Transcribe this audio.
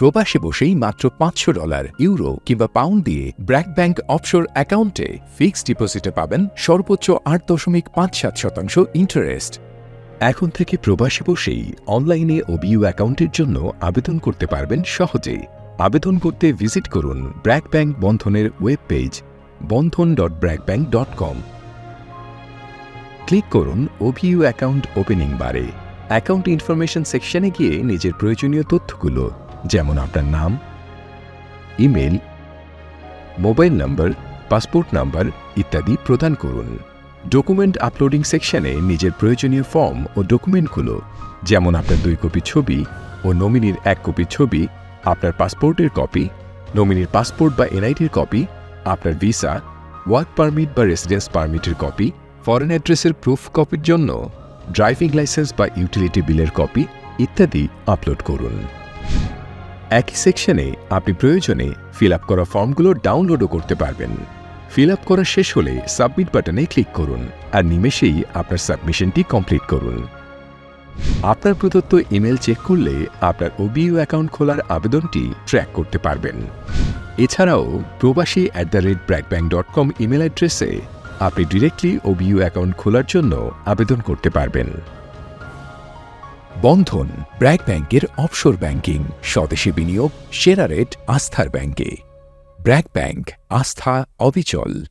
প্রবাসে বসেই মাত্র পাঁচশো ডলার, ইউরো কিংবা পাউন্ড দিয়ে ব্র্যাক ব্যাংক অফশোর অ্যাকাউন্টে ফিক্সড ডিপোজিটে পাবেন সর্বোচ্চ আট দশমিক পাঁচ সাত শতাংশ ইন্টারেস্ট। এখন থেকে প্রবাসে বসেই অনলাইনে ওবিইউ অ্যাকাউন্টের জন্য আবেদন করতে পারবেন সহজে। আবেদন করতে ভিজিট করুন ব্র্যাক ব্যাংক বন্ধনের web page Bondhon dot BRAC bank dot com. Click করুন ওভিইউ অ্যাকাউন্ট ওপেনিং বারে। অ্যাকাউন্ট ইনফরমেশন সেকশনে গিয়ে নিজের প্রয়োজনীয় তথ্যগুলো যেমন আপনার নাম, email, mobile number, passport number ইত্যাদি প্রদান করুন। ডকুমেন্ট আপলোডিং সেকশনে নিজের প্রয়োজনীয় ফর্ম ও ডকুমেন্টগুলো যেমন আপনার দুই কপি ছবি ও নমিনির এক কপি ছবি, আপনার পাসপোর্টের কপি, নমিনির পাসপোর্ট বা এনআইডির কপি, আপনার ভিসা, ওয়ার্ক পারমিট বা রেসিডেন্স পারমিটের কপি, ফরেন অ্যাড্রেসের প্রুফ কপির জন্য, ড্রাইভিং লাইসেন্স বা ইউটিলিটি বিলের কপি ইত্যাদি আপলোড করুন। একই সেকশনে আপনি প্রয়োজনে ফিল আপ করা ফর্মগুলো ডাউনলোডও করতে পারবেন। ফিল আপ করা শেষ হলে সাবমিট বাটনে ক্লিক করুন আর নিমেষেই আপনার সাবমিশনটি কমপ্লিট করুন। আপনার প্রদত্ত ইমেল চেক করলে আপনার ওবিইউ অ্যাকাউন্ট খোলার আবেদনটি ট্র্যাক করতে পারবেন। এছাড়াও প্রবাসী at the rate BRAC bank dot com email অ্যাড্রেসে আপনি ডিরেক্টলি ওবিইউ অ্যাকাউন্ট খোলার জন্য আবেদন করতে পারবেন। বন্ধন, ব্র্যাক ব্যাংকের অফশোর ব্যাংকিং, স্বদেশি বিনিয়োগ, সেরা রেট আস্থার ব্যাংকে। ব্র্যাক ব্যাংক, আস্থা অবিচল।